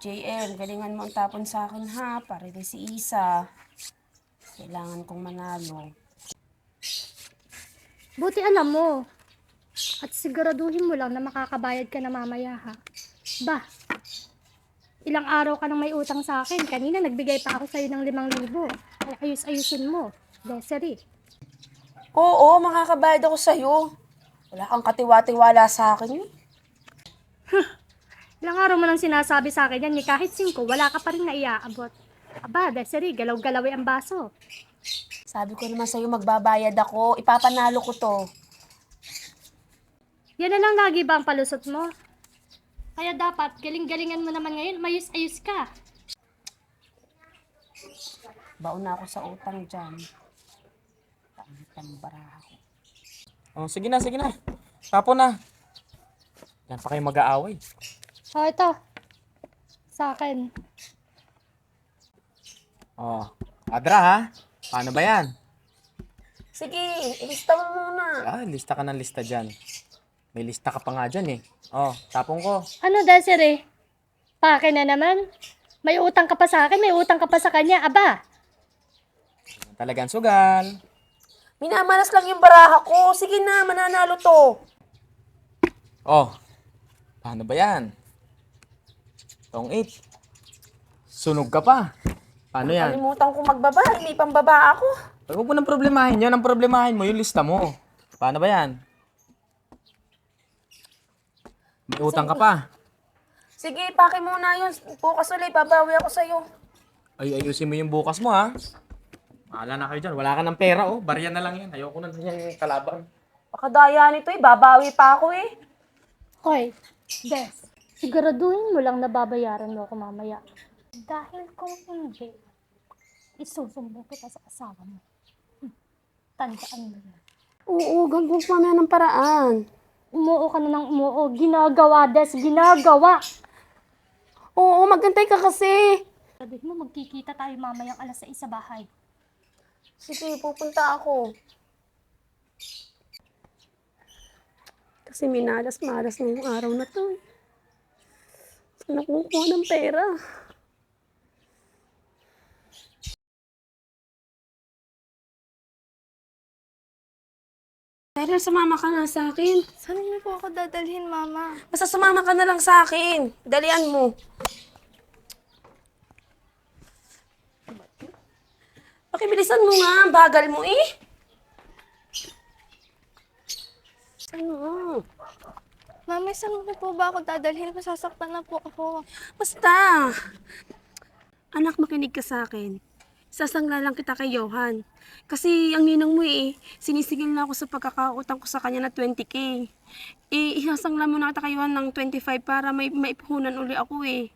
JM, galingan mo ang tapon sa akin ha, para rin si Isa. Kailangan kong manalo. Buti alam mo. At siguraduhin mo lang na makakabayad ka na mamaya ha. Ba, ilang araw ka nang may utang sa akin. Kanina nagbigay pa ako sa'yo ng limang libo. Ay ayus-ayusin mo. Desiree. Oo, makakabayad ako sa'yo. Wala kang katiwa-tiwala sa akin eh. Ilang araw mo nang sinasabi sa akin yan, ni kahit singko, wala ka pa rin naiaabot. Aba, Desiree, galaw-galawi ang baso. Sabi ko naman sa'yo, magbabayad ako. Ipapanalo ko to. Yan na lang lagi ba ang palusot mo? Kaya dapat, galing-galingan mo naman ngayon, mayus-ayus ka. Baon na ako sa utang dyan. Pangit ang baraha ko. Oh, sige na, sige na. Tapo na. Yan pa kayo mag-aaway. O, ito. Sa akin. Oh, Adra ha? Paano ba yan? Sige, ilista mo muna. Ah, lista ka ng lista dyan. May lista ka pa nga dyan eh. Oh, tapong ko. Ano, Desiree? Pake na naman. May utang ka pa sa akin, may utang ka pa sa kanya. Aba, Talagang sugal. Minamalas lang yung baraha ko. Sige na, mananalo to. Oh, paano ba yan? Tong 8. Sunog ka pa. Paano yan? Kalimutan ko magbaba. May pambaba ako. Huwag mo nang problemahin yun. Ang problemahin mo, yung lista mo. Paano ba yan? May utang ka pa. Sige, pake muna yun. Bukas ulit, babawi ako sa'yo. Ay, ayusin mo yung bukas mo, ha? Mahala na kayo dyan. Wala ka ng pera, oh. Barya na lang yan. Ayoko na yung kalaban. Pakadaya nito eh, babawi pa ako eh. Hoy, Des, siguraduhin mo lang na babayaran mo ako mamaya. Dahil kung hindi, isusumbong kita sa asawa mo. Hmm, Tandaan mo yan. Oo, gagawin ko mamaya ng paraan. Umuo ka na ng umuo. Ginagawa, Des, ginagawa. Oo, magantay ka kasi. Sabihin mo, magkikita tayo mamayang alas 6 sa bahay. Sige, pupunta ako. Kasi minalas-malas ngayong araw na to. eh. Saan ako kukuha ng pera? Pero sumama ka na sa akin. Saan niyo po ako dadalhin, Mama? Basta sumama ka na lang sa akin. Dalian mo. Pakibilisan mo nga. Ang Bagal mo eh. Ano? Mama, saan niyo po ba ako dadalhin? Masasaktan na po ako. Basta. Anak, makinig ka sa akin. Sasangla lang kita kay Johan. Kasi ang ninang mo eh, sinisigil na ako sa pagkakautang ko sa kanya na 20k. Eh, isasangla mo na kita kay Johan ng 25 para may maipuhunan uli ako eh.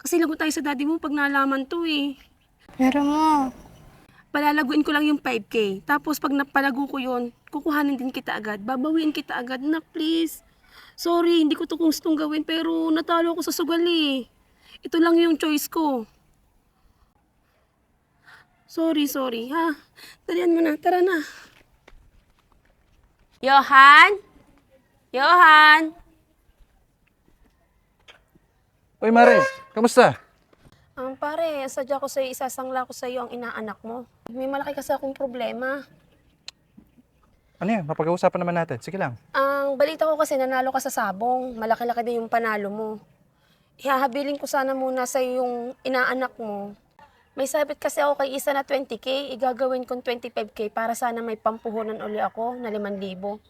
Kasi lagot tayo sa daddy mo pag nalaman to eh. Pero mo, Palalaguin ko lang yung 5k. Tapos pag napalago ko yun, kukuhanin din kita agad. Babawiin kita agad. Na please. Sorry, hindi ko to gustong gawin pero natalo ako sa sugal eh. Ito lang yung choice ko. Sorry, sorry, ha? Dalian mo na, tara na. Johan? Johan? Uy, Mare, kamusta? Ang pare, sadya ko sa'yo, isasangla ko sa'yo ang inaanak mo. May malaki kasi akong problema. Ano yan? Mapag-uusapan naman natin. Sige lang. Ang balita ko kasi nanalo ka sa sabong. Malaki-laki din yung panalo mo. Ihahabilin ko sana muna sa yung inaanak mo. May sabit kasi ako kay isa na 20k, igagawin kong 25k para sana may pampuhunan uli ako na 5,000.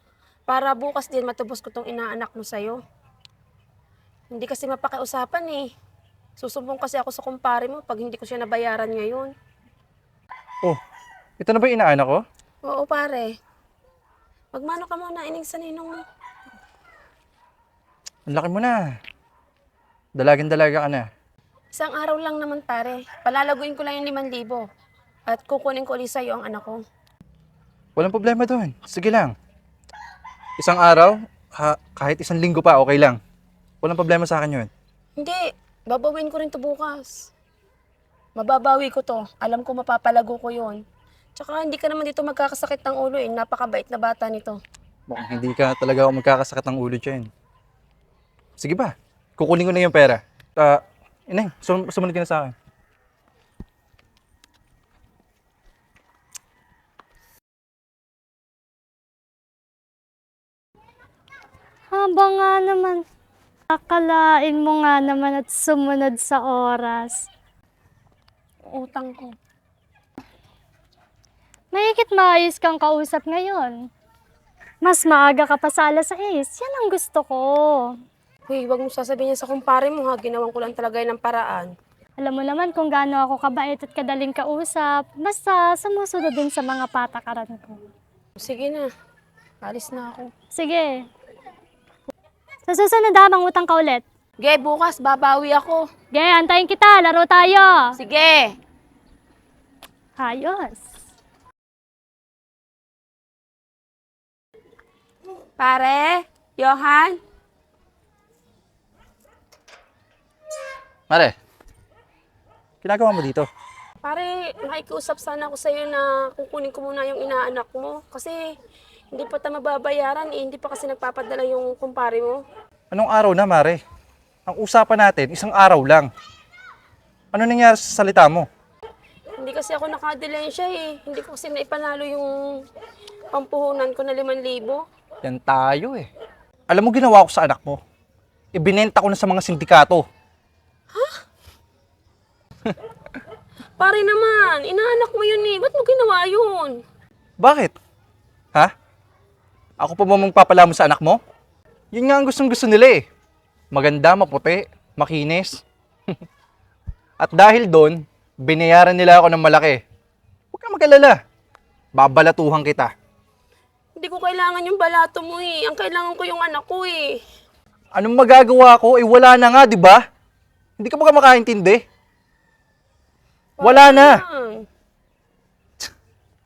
Para bukas din matubos ko tong inaanak mo sa'yo. Hindi kasi mapakiusapan eh. Susumbong kasi ako sa kumpare mo pag hindi ko siya nabayaran ngayon. Oh, ito na ba yung inaanak ko? Oo pare. Magmano ka muna, ining sa ninong mo. Ang laki mo na. Dalagan-dalaga ka na. Isang araw lang naman pare. Palalaguin ko lang yung 5,000. At kukunin ko ulit sa'yo ang anak ko. Walang problema doon. Sige lang. Isang araw, ha- kahit isang linggo pa, okay lang. Walang problema sa akin yun. Hindi, babawin ko rin to bukas. Mababawi ko to. Alam ko mapapalago ko yon. Tsaka hindi ka naman dito magkakasakit ng ulo eh. Napakabait na bata nito. Mukhang hindi ka talaga ako magkakasakit ng ulo dyan. Sige ba? Kukunin ko na yung pera. Ah, Ineng, sum- sumunod ka na sa akin. Haba nga naman. Akalain mo nga naman at sumunod sa oras. Utang ko. Mahigit maayos kang kausap ngayon. Mas maaga ka pa sa alas 6. Yan ang gusto ko. Uy, wag mo sasabihin yan sa kumpare mo ha. Ginawan ko lang talaga yun ng paraan. Alam mo naman kung gaano ako kabait at kadaling kausap. Basta sumusunod din sa mga patakaran ko. Sige na. Alis na ako. Sige. Sa susunod ha, utang ka ulit. Ge, bukas babawi ako. Ge, antayin kita. Laro tayo. Sige! Ayos. Pare? Johan? Mare, ginagawa mo dito? Pare, nakikiusap sana ako sa'yo na kukunin ko muna yung inaanak mo. Kasi hindi pa tayo mababayaran eh. Hindi pa kasi nagpapadala yung kumpare mo. Anong araw na, Mare? Ang usapan natin, isang araw lang. Ano nangyari sa salita mo? Hindi kasi ako nakadilensya eh. Hindi ko kasi naipanalo yung pampuhunan ko na 5,000. Yan tayo eh. Alam mo ginawa ko sa anak mo? Ibinenta ko na sa mga sindikato. Pare naman, inaanak mo yun eh. Ba't mo ginawa yun? Bakit? Ha? Ako pa ba magpapala mo sa anak mo? Yun nga ang gustong gusto nila eh. Maganda, maputi, makinis. At dahil doon, binayaran nila ako ng malaki. Huwag kang mag-alala. Babalatuhan kita. Hindi ko kailangan yung balato mo eh. Ang kailangan ko yung anak ko eh. Anong magagawa ko? Eh wala na nga, di ba? Hindi ka ba makaintindi? Wala na.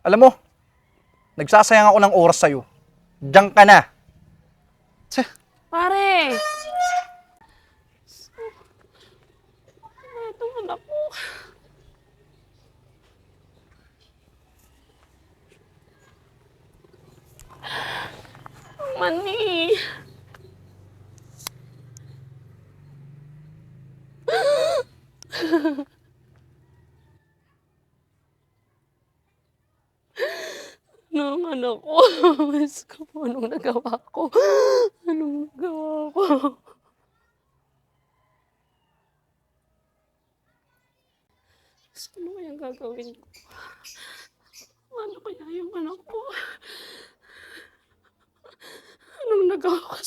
Alam mo, nagsasayang ako ng oras sa'yo. Diyan ka na. Pare! Itong anak ko. Mani! Nung anak ko, Diyos ko, anong nagawa ko? Anong nagawa ko, ano kayang gagawin ko? Ano kaya yung anak ko?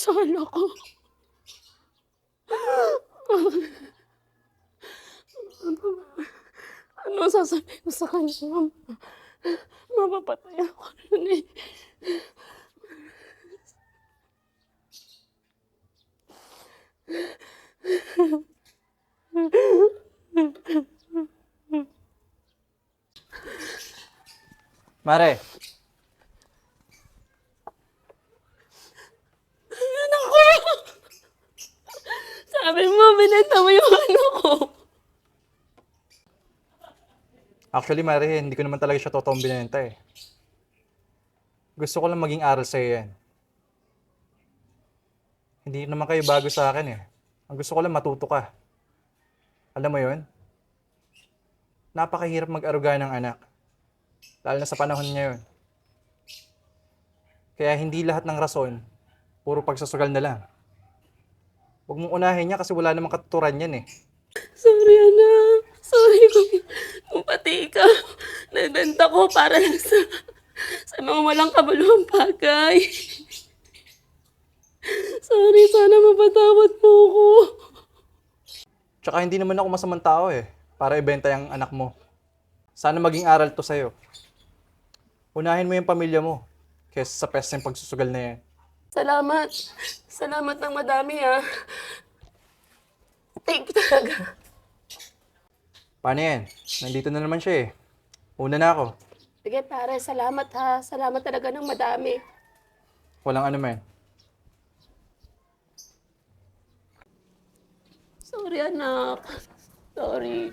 Sa anak ko? Ano, ano sasabihin ko sa kanya? Mapapatay ako nun eh. Mare, Anak ko! Sabi mo, binenta mo yung ano ko. Actually Mare, hindi ko naman talaga siya totoong binenta eh. Gusto ko lang maging aral sa'yo yan. Hindi naman kayo bago sa akin eh. Ang gusto ko lang matuto ka. Alam mo yon? Napakahirap mag-aruga ng anak. Lalo na sa panahon ngayon. Kaya hindi lahat ng rason, puro pagsasugal na lang. Huwag mong unahin niya kasi wala namang katuturan yan eh. Sorry, anak. Sorry kung, kung pati ikaw nabenta ko para lang sa, sa mga walang kabuluhang bagay. Sorry, sana mapatawad mo ko. Tsaka hindi naman ako masamang tao eh, para ibenta yung anak mo. Sana maging aral to sa'yo. Unahin mo yung pamilya mo, kaysa sa pesteng pagsusugal na yan. Salamat. Salamat ng madami, ha. Thank you talaga. Paano yan? Nandito na naman siya eh. Una na ako. Sige, pare. Salamat, ha. Salamat talaga ng madami. Walang ano man. Sorry, anak. Sorry.